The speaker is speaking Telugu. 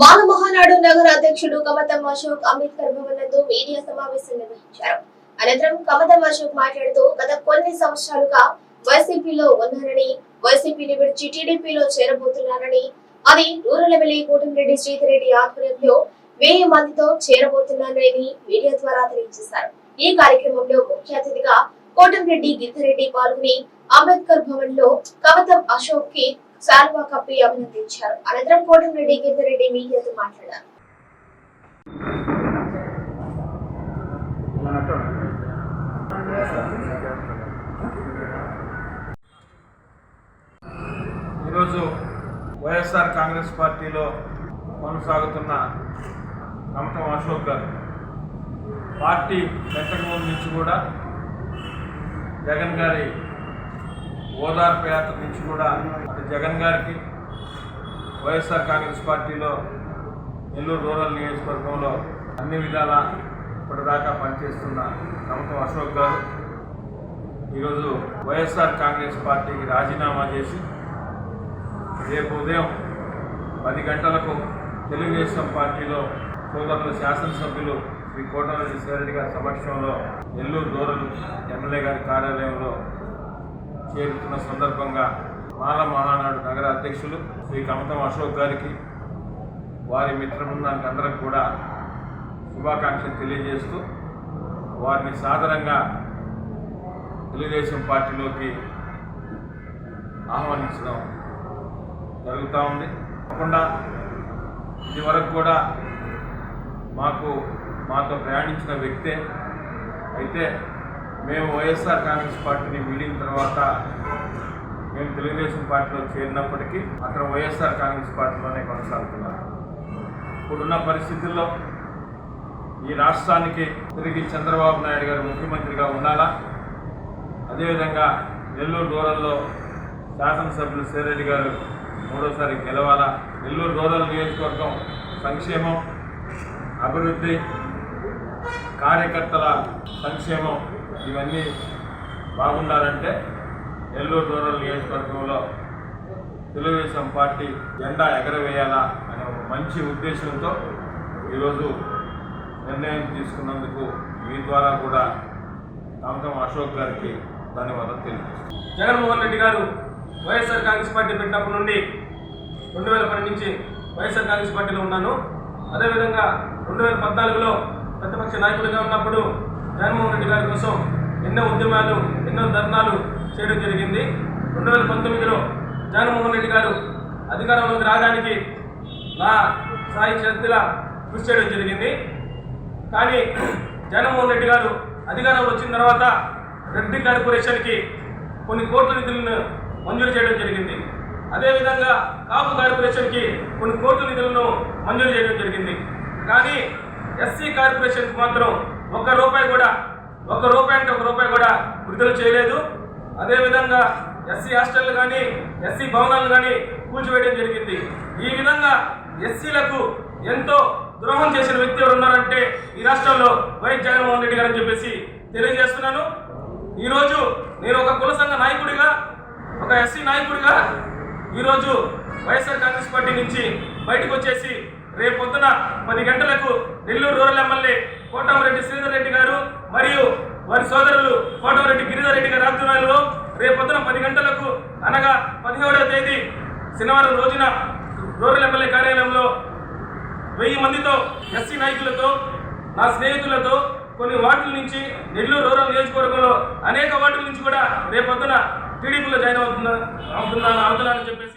మాల మహానాడు నగర అధ్యక్షుడు కమతం అశోక్ అంబేద్కర్ భవన్ నందు మీడియా సమావేశం నిర్వహించారు. అనంతరం కమతం అశోక్ మాట్లాడుతూ గత కొన్ని సంవత్సరాలుగా వైసీపీలో ఉన్నారని వైసీపీని విడిచి టీడీపీలో చేరబోతున్నారని అది రూరల్ ఎమ్మెల్యే కోటమిరెడ్డి శ్రీధర్ రెడ్డి ఆధ్వర్యంలో వెయ్యి మందితో చేరబోతున్నారని మీడియా ద్వారా తెలియజేశారు. ఈ కార్యక్రమంలో ముఖ్య అతిథిగా కోటంరెడ్డి గిద్దరెడ్డి పాల్గొని అంబేద్కర్ భవన్లో కవతం అశోక్కి శాల్వా కప్పి అభినందించారు. అనంతరం కోటంరెడ్డి గిద్దరెడ్డి మీడియాతో మాట్లాడారు. ఈరోజు వైఎస్ఆర్ కాంగ్రెస్ పార్టీలో కొనసాగుతున్న కమటం అశోక్ గారు పార్టీ పెట్టకముందు నుంచి కూడా జగన్ గారి ఓదార్పు యాత్ర నుంచి కూడా జగన్ గారికి వైఎస్ఆర్ కాంగ్రెస్ పార్టీలో నెల్లూరు రూరల్ నియోజకవర్గంలో అన్ని విధాల ఇప్పటిదాకా పనిచేస్తున్న కమతం అశోక్ గారు. ఈరోజు వైఎస్ఆర్ కాంగ్రెస్ పార్టీకి రాజీనామా చేసి రేపు ఉదయం పది గంటలకు తెలుగుదేశం పార్టీలో సోదరులు శాసనసభ్యులు శ్రీ కోటల విశ్వరెడ్డి గారి సమక్షంలో నెల్లూరు దూరం ఎమ్మెల్యే గారి కార్యాలయంలో చేరుతున్న సందర్భంగా మాల మహానాడు నగర అధ్యక్షులు శ్రీ కమతం అశోక్ గారికి వారి మిత్ర బృందానికి అందరికి కూడా శుభాకాంక్షలు తెలియజేస్తూ వారిని సాధారణంగా తెలుగుదేశం పార్టీలోకి ఆహ్వానించడం జరుగుతూ ఉంది. తప్పకుండా ఇది వరకు కూడా మాకు మాతో ప్రయాణించిన వ్యక్తే. అయితే మేము వైఎస్ఆర్ కాంగ్రెస్ పార్టీని వీడిన తర్వాత మేము తెలుగుదేశం పార్టీలో చేరినప్పటికీ అక్కడ వైఎస్ఆర్ కాంగ్రెస్ పార్టీలోనే కొనసాగుతున్నారు. ఇప్పుడున్న పరిస్థితుల్లో ఈ రాష్ట్రానికి తిరిగి చంద్రబాబు నాయుడు గారు ముఖ్యమంత్రిగా ఉండాలా? అదేవిధంగా నెల్లూరు రూరల్లో శాసనసభ్యులు సేరెడ్డి గారు మూడోసారి గెలవాలా? నెల్లూరు రూరల్ నియోజకవర్గం సంక్షేమం అభివృద్ధి కార్యకర్తల సంక్షేమం ఇవన్నీ బాగుండాలంటే నెల్లూరు రూరల్ నియోజకవర్గంలో తెలుగుదేశం పార్టీ జెండా ఎగరవేయాలా అనే ఒక మంచి ఉద్దేశంతో ఈరోజు నిర్ణయం తీసుకున్నందుకు మీ ద్వారా కూడా కమతం అశోక్ గారికి ధన్యవాదాలు తెలియజేస్తున్నాను. జగన్మోహన్ రెడ్డి గారు వైఎస్ఆర్ కాంగ్రెస్ పార్టీ పెట్టినప్పటి నుండి రెండు వేల పన్నెండు నుంచి వైఎస్ఆర్ కాంగ్రెస్ పార్టీలో ఉన్నాను. అదేవిధంగా రెండు వేల పద్నాలుగులో ప్రతిపక్ష నాయకుడిగా ఉన్నప్పుడు జగన్మోహన్ రెడ్డి గారి కోసం ఎన్నో ఉద్యమాలు ఎన్నో ధర్నాలు చేయడం జరిగింది. రెండు వేల పంతొమ్మిదిలో జగన్మోహన్ రెడ్డి గారు అధికారంలోకి రావడానికి నా సాయి శక్తిలా కృషి చేయడం జరిగింది. కానీ జగన్మోహన్ రెడ్డి గారు అధికారం వచ్చిన తర్వాత రెడ్డి కార్పొరేషన్కి కొన్ని కోట్ల నిధులను మంజూరు చేయడం జరిగింది. అదేవిధంగా కాపు కార్పొరేషన్కి కొన్ని కోట్ల నిధులను మంజూరు చేయడం జరిగింది. కానీ ఎస్సీ కార్పొరేషన్కి మాత్రం ఒక్క రూపాయి కూడా ఒక రూపాయి అంటే ఒక రూపాయి కూడా విడుదల చేయలేదు. అదేవిధంగా ఎస్సీ హాస్టల్ కానీ ఎస్సీ భవనాలు కానీ కూల్చివేయడం జరిగింది. ఈ విధంగా ఎస్సీలకు ఎంతో ద్రోహం చేసిన వ్యక్తి ఎవరు ఉన్నారంటే ఈ రాష్ట్రంలో వైఎస్ జగన్మోహన్ రెడ్డి గారు అని చెప్పేసి తెలియజేస్తున్నాను. ఈరోజు నేను ఒక కుల సంఘ నాయకుడిగా ఒక ఎస్సీ నాయకుడిగా ఈరోజు వైఎస్ఆర్ కాంగ్రెస్ పార్టీ నుంచి బయటకు వచ్చేసి రేపు పొద్దున పది గంటలకు నెల్లూరు రూరల్ ఎమ్మెల్యే కోటమరెడ్డి శ్రీధర్ రెడ్డి గారు మరియు వారి సోదరులు కోటమరెడ్డి గిరిధర్ రెడ్డి గారి ఆధ్వర్యంలో రేపు పొద్దున పది గంటలకు అనగా పదిహేడవ తేదీ శనివారం రోజున రూరల్ ఎమ్మెల్యే కార్యాలయంలో వెయ్యి మందితో ఎస్సీ నాయకులతో నా స్నేహితులతో కొన్ని వార్డుల నుంచి నెల్లూరు రూరల్ నియోజకవర్గంలో అనేక వార్డుల నుంచి కూడా రేపొద్దున టీడీపీలో జాయిన్ అవుతున్నా అవుతున్నాను అవుతున్నానని చెప్పేసి